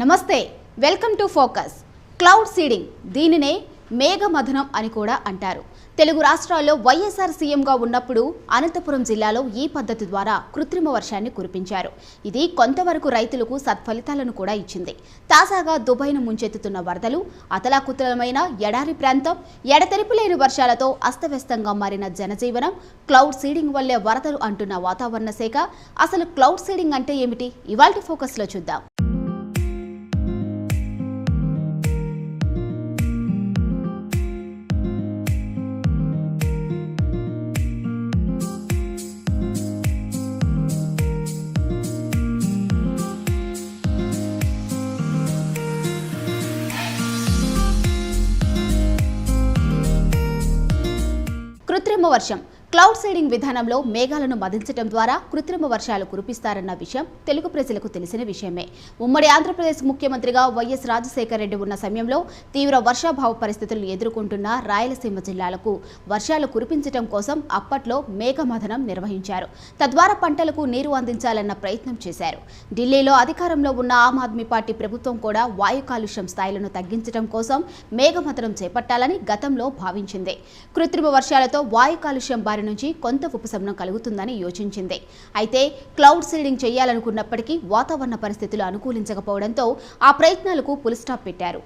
నమస్తే welcome to focus. Cloud seeding దీనినే మేఘమథనం అని కూడా అంటారు. తెలుగు రాష్ట్రాల్లో వైఎస్ఆర్ సీఎంగా ఉన్నప్పుడు అనంతపురం జిల్లాలో ఈ పద్ధతి ద్వారా కృత్రిమ వర్షాన్ని కురిపించారు. ఇది కొంతవరకు రైతులకు సత్ఫలితాలను కూడా ఇచ్చింది. తాజాగా దుబాయ్ను ముంచెత్తుతున్న వరదలు అతలాకుతలమైన ఎడారి ప్రాంతం ఎడతెరిపి లేని వర్షాలతో అస్తవ్యస్తంగా మారిన జనజీవనం క్లౌడ్ సీడింగ్ వల్లే వరదలు అంటున్న వాతావరణ శాఖ. అసలు క్లౌడ్ సీడింగ్ అంటే ఏమిటి? ఇవాల్టి ఫోకస్లో చూద్దాం. వర్షం. క్లౌడ్ సీడింగ్ విధానంలో మేఘాలను మదించడం ద్వారా కృత్రిమ వర్షాలు కురిపిస్తారన్న విషయం తెలుగు ప్రజలకు తెలిసిన విషయమే. ఉమ్మడి ఆంధ్రప్రదేశ్ ముఖ్యమంత్రిగా వైఎస్ రాజశేఖర రెడ్డి ఉన్న సమయంలో తీవ్ర వర్షాభావ పరిస్థితులను ఎదుర్కొంటున్న రాయలసీమ జిల్లాలకు వర్షాలు కురిపించడం కోసం అప్పట్లో మేఘమథనం నిర్వహించారు. తద్వారా పంటలకు నీరు అందించాలన్న ప్రయత్నం చేశారు. ఢిల్లీలో అధికారంలో ఉన్న ఆమ్ ఆద్మీ పార్టీ ప్రభుత్వం కూడా వాయు కాలుష్యం స్థాయిలను తగ్గించడం కోసం మేఘమథనం చేపట్టాలని గతంలో భావించింది. కృత్రిమ వర్షాలతో వాయు కాలుష్యం వారి నుంచి కొంత ఉపశమనం కలుగుతుందని యోచించింది. అయితే క్లౌడ్ సీడింగ్ చేయాలనుకున్నప్పటికీ వాతావరణ పరిస్థితులు అనుకూలించకపోవడంతో ఆ ప్రయత్నాలకు పులిస్టాప్ పెట్టారు.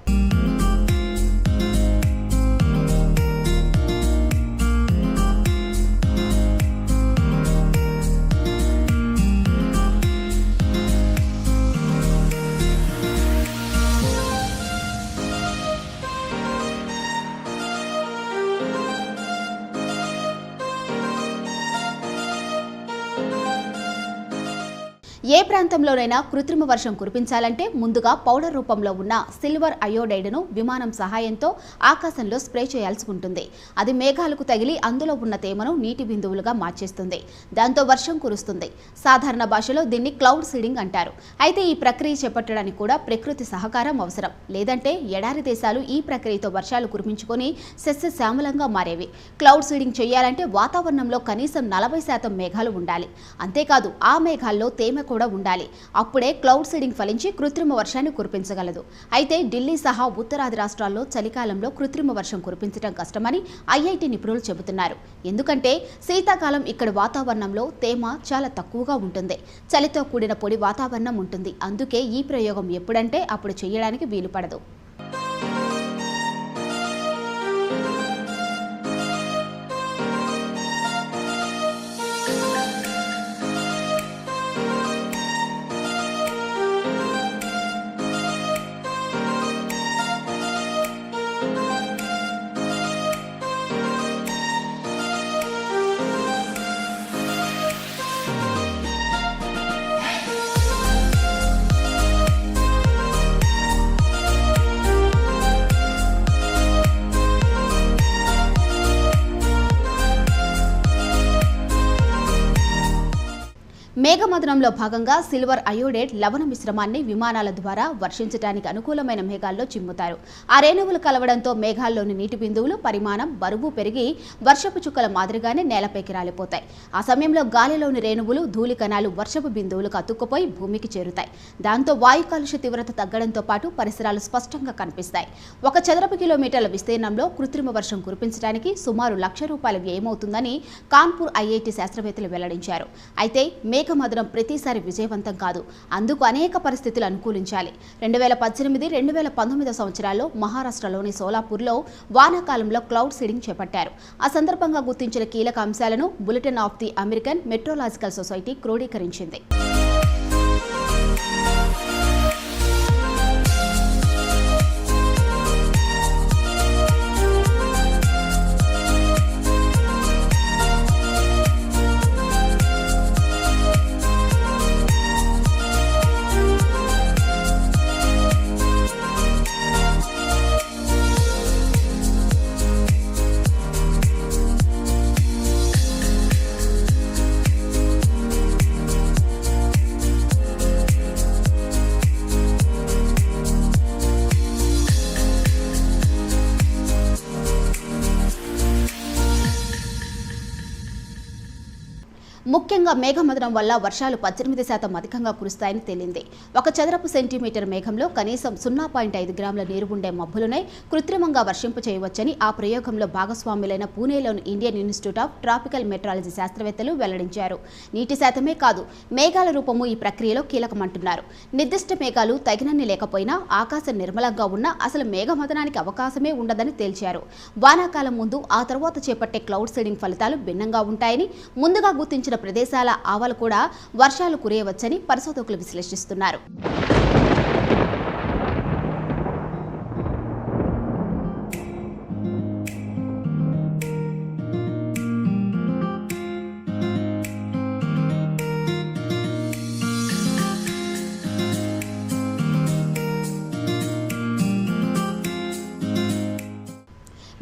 ఏ ప్రాంతంలోనైనా కృత్రిమ వర్షం కురిపించాలంటే ముందుగా పౌడర్ రూపంలో ఉన్న సిల్వర్ అయోడైడ్ను విమానం సహాయంతో ఆకాశంలో స్ప్రే చేయాల్సి ఉంటుంది. అది మేఘాలకు తగిలి అందులో ఉన్న తేమను నీటి బిందువులుగా మార్చేస్తుంది. దాంతో వర్షం కురుస్తుంది. సాధారణ భాషలో దీన్ని క్లౌడ్ సీడింగ్ అంటారు. అయితే ఈ ప్రక్రియ చేపట్టడానికి కూడా ప్రకృతి సహకారం అవసరం. లేదంటే ఎడారి దేశాలు ఈ ప్రక్రియతో వర్షాలు కురిపించుకొని సస్యశ్యామలంగా మారేవి. క్లౌడ్ సీడింగ్ చేయాలంటే వాతావరణంలో కనీసం నలభై శాతం మేఘాలు ఉండాలి. అంతేకాదు ఆ మేఘాల్లో తేమ కూడా ఉండాలి. అప్పుడే క్లౌడ్ సీడింగ్ ఫలించి కృత్రిమ వర్షాన్ని కురిపించగలదు. అయితే ఢిల్లీ సహా ఉత్తరాది రాష్ట్రాల్లో చలికాలంలో కృత్రిమ వర్షం కురిపించడం కష్టమని ఐఐటి నిపుణులు చెబుతున్నారు. ఎందుకంటే శీతాకాలం ఇక్కడ వాతావరణంలో తేమ చాలా తక్కువగా ఉంటుంది. చలితో కూడిన పొడి వాతావరణం ఉంటుంది. అందుకే ఈ ప్రయోగం ఎప్పుడంటే అప్పుడు చేయడానికి వీలు పడదు మేఘమదనంలో భాగంగా సిల్వర్ అయోడేట్ లవణ మిశ్రమాన్ని విమానాల ద్వారా వర్షించడానికి అనుకూలమైన మేఘాల్లో చిమ్ముతారు. ఆ రేణువులు కలవడంతో మేఘాల్లోని నీటి బిందువులు పరిమాణం బరువు పెరిగి వర్షపు చుక్కల మాదిరిగానే నేలపైకి రాలిపోతాయి. ఆ సమయంలో గాలిలోని రేణువులు ధూళి కణాలు వర్షపు బిందువులకు అతుక్కుపోయి భూమికి చేరుతాయి. దాంతో వాయు కాలుష్య తీవ్రత తగ్గడంతో పాటు పరిసరాలు స్పష్టంగా కనిపిస్తాయి. ఒక చదరపు కిలోమీటర్ల విస్తీర్ణంలో కృత్రిమ వర్షం కురిపించడానికి సుమారు లక్ష రూపాయలు వ్యయమవుతుందని కాన్పూర్ ఐఐటి శాస్త్రవేత్తలు వెల్లడించారు. అయితే మేఘ మధురం ప్రతిసారి విజయవంతం కాదు. అందుకు అనేక పరిస్థితులు అనుకూలించాలి. రెండు వేల పద్దెనిమిది రెండు వేల పంతొమ్మిదో సంవత్సరాల్లో మహారాష్ట్రలోని సోలాపూర్లో వానాకాలంలో క్లౌడ్ సీడింగ్ చేపట్టారు. ఆ సందర్భంగా గుర్తించిన కీలక అంశాలను bulletin of the American meteorological society క్రోడీకరించింది. ముఖ్యంగా మేఘమదనం వల్ల వర్షాలు పద్దెనిమిది శాతం అధికంగా కురుస్తాయని తేలింది. ఒక చదరపు సెంటీమీటర్ మేఘంలో కనీసం సున్నా పాయింట్ ఐదు గ్రాముల నీరు ఉండే మబ్బులనే కృత్రిమంగా వర్షింపు చేయవచ్చని ఆ ప్రయోగంలో భాగస్వాములైన పూణేలోని Indian institute of tropical meteorology శాస్త్రవేత్తలు వెల్లడించారు. నీటి శాతమే కాదు మేఘాల రూపము ఈ ప్రక్రియలో కీలకమంటున్నారు. నిర్దిష్ట మేఘాలు తగినన్ని లేకపోయినా ఆకాశం నిర్మలంగా ఉన్నా అసలు మేఘమదనానికి అవకాశమే ఉండదని తేల్చారు. వానాకాలం ముందు ఆ తర్వాత చేపట్టే క్లౌడ్ సీడింగ్ ఫలితాలు భిన్నంగా ఉంటాయని ముందుగా గుర్తించిన ప్రదేశాల ఆవలు కూడా వర్షాలు కురియవచ్చని పరిశోధకులు విశ్లేషిస్తున్నారు.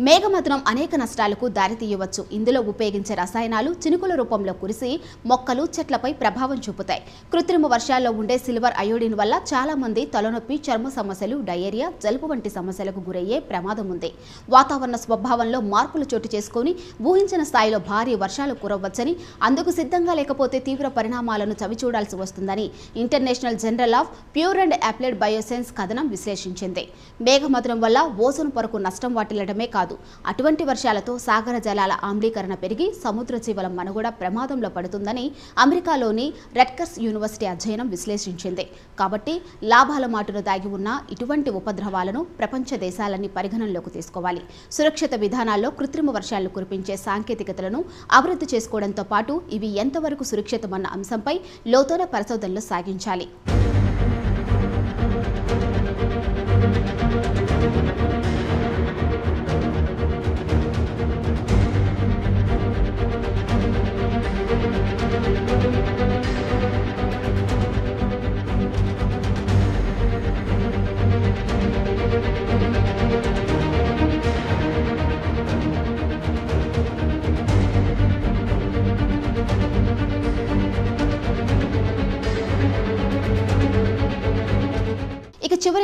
మేఘమదనం అనేక నష్టాలకు దారితీయవచ్చు. ఇందులో ఉపయోగించే రసాయనాలు చినుకుల రూపంలో కురిసి మొక్కలు చెట్లపై ప్రభావం చూపుతాయి. కృత్రిమ వర్షాల్లో ఉండే సిల్వర్ అయోడిన్ వల్ల చాలా మంది తలనొప్పి చర్మ సమస్యలు డయేరియా జలుబు వంటి సమస్యలకు గురయ్యే ప్రమాదం ఉంది. వాతావరణ స్వభావంలో మార్పులు చోటు చేసుకొని ఊహించిన స్థాయిలో భారీ వర్షాలు కురవచ్చని అందుకు సిద్ధంగా లేకపోతే తీవ్ర పరిణామాలను చవిచూడాల్సి వస్తుందని international journal of pure and applied bioscience కథనం విశ్లేషించింది. మేఘమదనం వల్ల ఓజోన్ పొరకు నష్టం వాటిల్లడమే కాదు అటువంటి వర్షాలతో సాగర జలాల ఆమ్లీకరణ పెరిగి సముద్ర జీవల మనుగడ ప్రమాదంలో పడుతుందని అమెరికాలోని రెడ్కర్స్ యూనివర్సిటీ అధ్యయనం విశ్లేషించింది. కాబట్టి లాభాల మాటును దాగి ఉన్న ఇటువంటి ఉపద్రవాలను ప్రపంచ దేశాలన్నీ పరిగణనలోకి తీసుకోవాలి. సురక్షిత విధానాల్లో కృత్రిమ వర్షాలను కురిపించే సాంకేతికతలను అభివృద్ధి చేసుకోవడంతో పాటు ఇవి ఎంతవరకు సురక్షితమన్న అంశంపై లోతైన పరిశోధనలు సాగించాలి.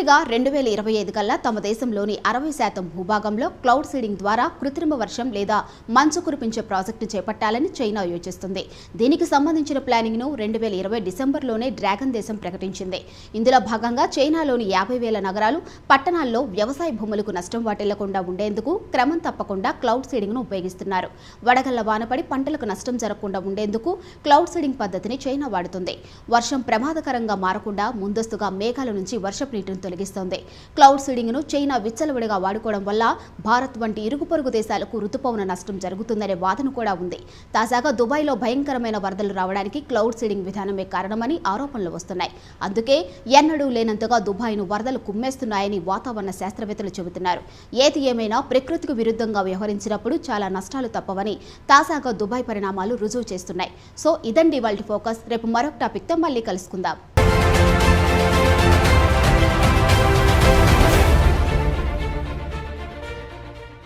చివరిగా రెండు వేల ఇరవై ఐదు కల్లా తమ దేశంలోని అరవై శాతం భూభాగంలో క్లౌడ్ సీడింగ్ ద్వారా కృత్రిమ వర్షం లేదా మంచు కురిపించే ప్రాజెక్టు చేపట్టాలని చైనా యోచిస్తుంది. దీనికి సంబంధించిన ప్లానింగ్ను రెండు వేల ఇరవై డిసెంబర్లోనే డ్రాగన్ దేశం ప్రకటించింది. ఇందులో భాగంగా చైనాలోని యాభై వేల నగరాలు పట్టణాల్లో వ్యవసాయ భూములకు నష్టం వాటిల్లకుండా ఉండేందుకు క్రమం తప్పకుండా క్లౌడ్ సీడింగ్ను ఉపయోగిస్తున్నారు. వడగళ్ళ వానపడి పంటలకు నష్టం జరగకుండా ఉండేందుకు క్లౌడ్ సీడింగ్ పద్ధతిని చైనా వాడుతుంది. వర్షం ప్రమాదకరంగా మారకుండా ముందస్తుగా మేఘాల నుంచి వర్షపు నీటిని కలిగిస్తోంది. క్లౌడ్ సీడింగ్ను చైనా విచ్చలవిడిగా వాడుకోవడం వల్ల భారత్ వంటి ఇరుగు పొరుగు దేశాలకు రుతుపవన నష్టం జరుగుతుందనే వాదన కూడా ఉంది. తాజాగా దుబాయ్లో భయంకరమైన వరదలు రావడానికి క్లౌడ్ సీడింగ్ విధానమే కారణమని ఆరోపణలు వస్తున్నాయి. అందుకే ఎన్నడూ లేనంతగా దుబాయ్ను వరదలు కుమ్మేస్తున్నాయని వాతావరణ శాస్త్రవేత్తలు చెబుతున్నారు. ఏది ఏమైనా ప్రకృతికి విరుద్ధంగా వ్యవహరించినప్పుడు చాలా నష్టాలు తప్పవని తాజాగా దుబాయ్ పరిణామాలు రుజువు చేస్తున్నాయి. సో ఇదండి వాళ్ళ ఫోకస్. రేపు మరొక టాపిక్తో మళ్ళీ కలుసుకుందాం.